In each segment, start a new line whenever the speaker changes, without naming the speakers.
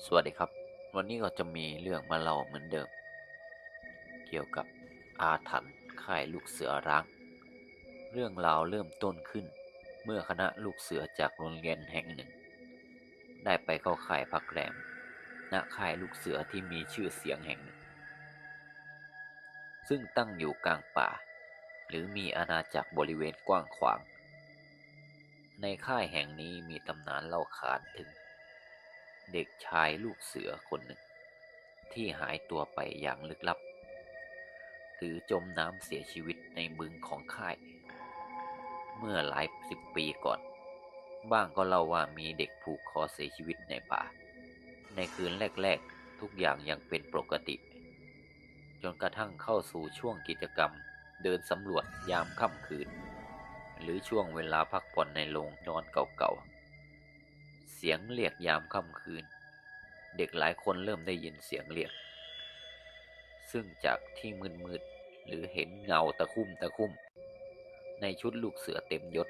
สวัสดีครับ วันนี้ก็จะมีเรื่องมาเล่าเหมือนเดิม เกี่ยวกับอาถรรพ์ค่ายลูกเสือร้าง เรื่องราวเริ่มต้นขึ้น เมื่อคณะลูกเสือจากโรงเรียนแห่งหนึ่ง ได้ไปเข้าค่ายพักแรมณค่ายลูกเสือที่มีชื่อเสียงแห่งหนึ่ง ซึ่งตั้งอยู่กลางป่า หรือมีอาณาจักรบริเวณกว้างขวาง ในค่ายแห่งนี้มีตำนานเล่าขานถึง เด็กชายลูกเสือคนหนึ่ง ที่หายตัวไปอย่างลึกลับ หรือจมน้ำเสียชีวิตในบึงของค่าย เมื่อหลายสิบปีก่อน บ้างก็เล่าว่ามีเด็กผูกคอเสียชีวิตในป่า ในคืนแรก ๆ ทุกอย่างยังเป็นปกติ จนกระทั่งเข้าสู่ช่วงกิจกรรมเดินสำรวจยามค่ำคืน หรือช่วงเวลาพักผ่อนในโรงนอนเก่าๆ สียงเรียกยามค่ำคืน เด็กหลายคนเริ่มได้ยินเสียงเรียก ซึ่งจากที่มืดๆหรือเห็นเงาตะคุ่มตะคุ่ม ในชุดลูกเสือเต็มยศ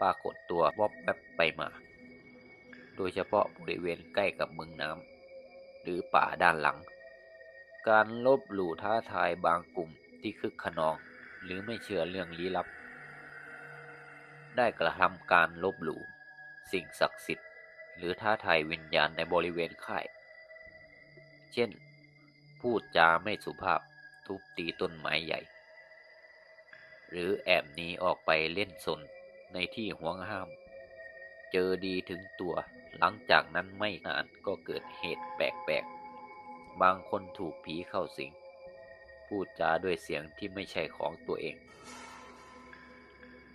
ปรากฏตัววอบแวบไปมา โดยเฉพาะบริเวณใกล้กับเมืองน้ำหรือป่าด้านหลัง การลบหลู่ท้าทายบางกลุ่มที่คึกขนอง หรือไม่เชื่อเรื่องลี้ลับ ได้กระทำการลบหลู่ สิ่งศักดิ์สิทธิ์ หรือท้าทายวิญญาณในบริเวณค่าย เช่น พูดจาไม่สุภาพทุบตีต้นไม้ใหญ่ หรือแอบหนีออกไปเล่นสนในที่ห่วงห้าม เจอดีถึงตัว หลังจากนั้นไม่นานก็เกิดเหตุแปลกๆ บางคนถูกผีเข้าสิง พูดจาด้วยเสียงที่ไม่ใช่ของตัวเอง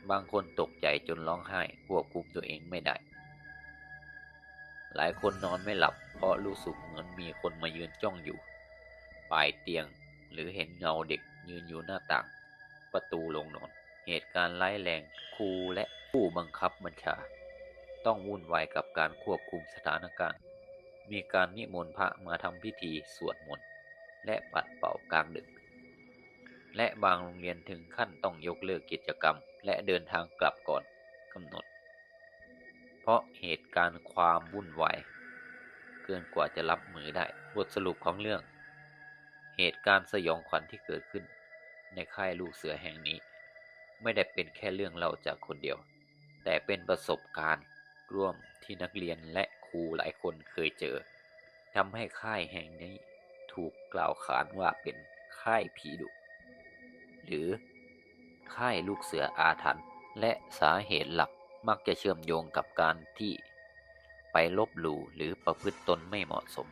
บางคนตกใจจนร้องไห้ควบคุมตัวเองไม่ได้ หลายคนนอนไม่หลับ เพราะรู้สึกเหมือนมีคนมายืนจ้องอยู่ ปลายเตียงหรือเห็นเงาเด็กยืนอยู่หน้าต่าง ประตูลงนอน เหตุการณ์ร้ายแรงครูและผู้บังคับบัญชา ต้องวุ่นวายกับการควบคุมสถานการณ์ มีการนิมนต์พระมาทำพิธีสวดมนต์และปัดเป่ากลางดึก และบางโรงเรียนถึงขั้นต้องยกเลิกกิจกรรม และเดินทางกลับก่อนกำหนด เพราะเหตุการณ์ความวุ่นวายเกินกว่าจะรับมือได้ บทสรุปของเรื่อง เหตุการณ์สยองขวัญที่เกิดขึ้น ในค่ายลูกเสือแห่งนี้ ไม่ได้เป็นแค่เรื่องเล่าจากคนเดียว แต่เป็นประสบการณ์ร่วมที่นักเรียนและครูหลายคนเคยเจอทำให้ค่ายแห่งนี้ถูกกล่าวขานว่าเป็นค่ายผีดุ หรือ ค่ายลูกเสืออาถรรพ์และสาเหตุหลักมักจะเชื่อมโยงกับการที่ไปลบหลู่หรือประพฤติตนไม่เหมาะสม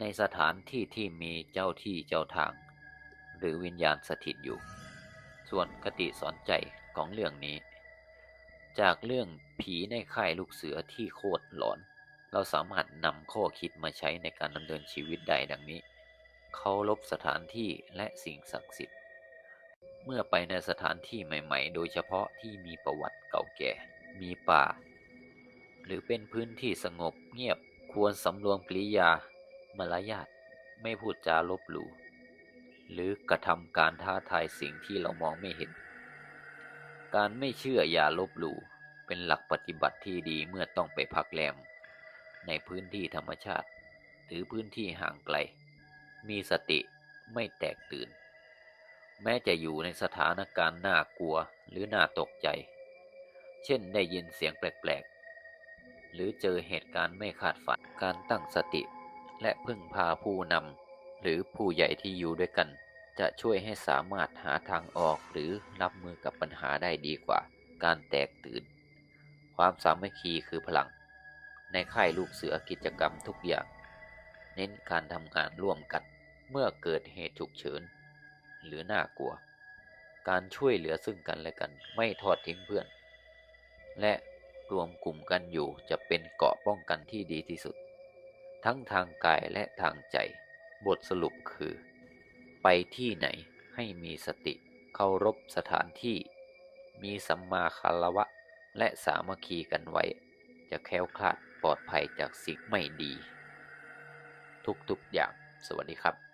ในสถานที่ที่มีเจ้าที่เจ้าทาง หรือวิญญาณสถิตอยู่ ส่วนคติสอนใจของเรื่องนี้ จากเรื่องผีในค่ายลูกเสือที่โคตรหลอน เราสามารถนำข้อคิดมาใช้ในการดำเนินชีวิตได้ดังนี้ เคารพสถานที่และสิ่งศักดิ์สิทธิ์ เมื่อไปในสถานที่ใหม่ ๆ โดยเฉพาะที่มีประวัติเก่าแก่ มีป่า หรือเป็นพื้นที่สงบเงียบ ควรสำรวมกริยามารยาท ไม่พูดจาลบหลู่ หรือกระทำการท้าทายสิ่งที่เรามองไม่เห็น การไม่เชื่ออย่าลบหลู่ เป็นหลักปฏิบัติที่ดีเมื่อต้องไปพักแรม ในพื้นที่ธรรมชาติ หรือพื้นที่ห่างไกล มีสติไม่แตกตื่น แม้จะอยู่ในสถานการณ์น่ากลัวหรือน่าตกใจ เช่นได้ยินเสียงแปลกๆ หรือเจอเหตุการณ์ไม่คาดฝัน การตั้งสติ และพึ่งพาผู้นำหรือผู้ใหญ่ที่อยู่ด้วยกัน จะช่วยให้สามารถหาทางออกหรือรับมือกับปัญหาได้ดีกว่า การแตกตื่น ความสามัคคีคือพลัง ในค่ายลูกเสือกิจกรรมทุกอย่าง เน้นการทำงานร่วมกัน เมื่อเกิดเหตุฉุกเฉิน หรือน่ากลัว การช่วยเหลือซึ่งกันและกันไม่ทอดทิ้งเพื่อน และรวมกลุ่มกันอยู่จะเป็นเกาะป้องกันที่ดีที่สุด ทั้งทางกายและทางใจ บทสรุปคือ ไปที่ไหนให้มีสติเคารพสถานที่ มีสัมมาคารวะ และสามัคคีกันไว้ จะแคล้วคลาดปลอดภัยจากสิ่งไม่ดี ทุกๆอย่าง สวัสดีครับ